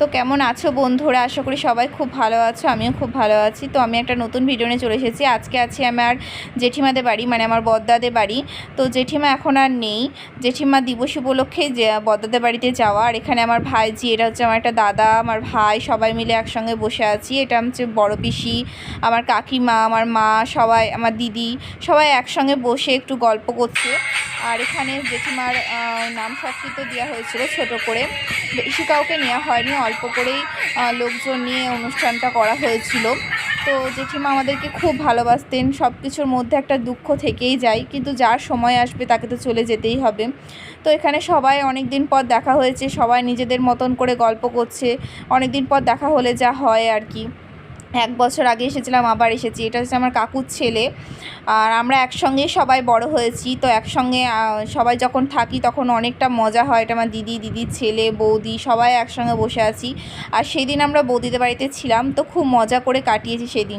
তো কেমন আছো বন্ধুরা? আশা করি সবাই খুব ভালো আছো, আমিও খুব ভালো আছি। তো আমি একটা নতুন ভিডিও নিয়ে চলে এসেছি। আজকে আছি আমার জেঠিমাদের বাড়ি মানে আমার বদ্দাদের বাড়ি। তো জেঠিমা এখন আর নেই। জেঠিমা দিবস উপলক্ষে যে বদ্দাদের বাড়িতে যাওয়া। আর এখানে আমার ভাইজি, এটা হচ্ছে আমার একটা দাদা, আমার ভাই, সবাই মিলে একসঙ্গে বসে আছি। এটা হচ্ছে বড় পিসি, আমার কাকিমা, আমার মা, সবাই, আমার দিদি, সবাই একসঙ্গে বসে একটু গল্প করছে। আর এখানে জেঠিমার নাম সংস্কৃত দেওয়া হয়েছিল ছোট করে। বেশি কাউকে নেওয়া হয়নি অল্প করেই লোকজন নিয়ে অনুষ্ঠানটা করা হয়েছিল। তো জেঠিমা আমাদেরকে খুব ভালোবাসতেন। সব কিছুর মধ্যে একটা দুঃখ থেকেই যায়, কিন্তু যার সময় আসবে তাকে তো চলে যেতেই হবে। তো এখানে সবাই অনেক দিন পর দেখা হয়েছে, সবাই নিজেদের মতন করে গল্প করছে। অনেক দিন পর দেখা হলে যা হয় আর কি। এক বছর আগে এসেছিলাম, আবার এসেছি। এটা হচ্ছে আমার কাকুর ছেলে। আর আমরা একসঙ্গে সবাই বড় হয়েছি, তো একসঙ্গে সবাই যখন থাকি তখন অনেকটা মজা হয়। এটা আমার দিদি, দিদির ছেলে, বৌদি, সবাই একসঙ্গে বসে আছি। আর সেদিন আমরা বৌদিদের বাড়িতে ছিলাম, তো খুব মজা করে কাটিয়েছি সেই দিন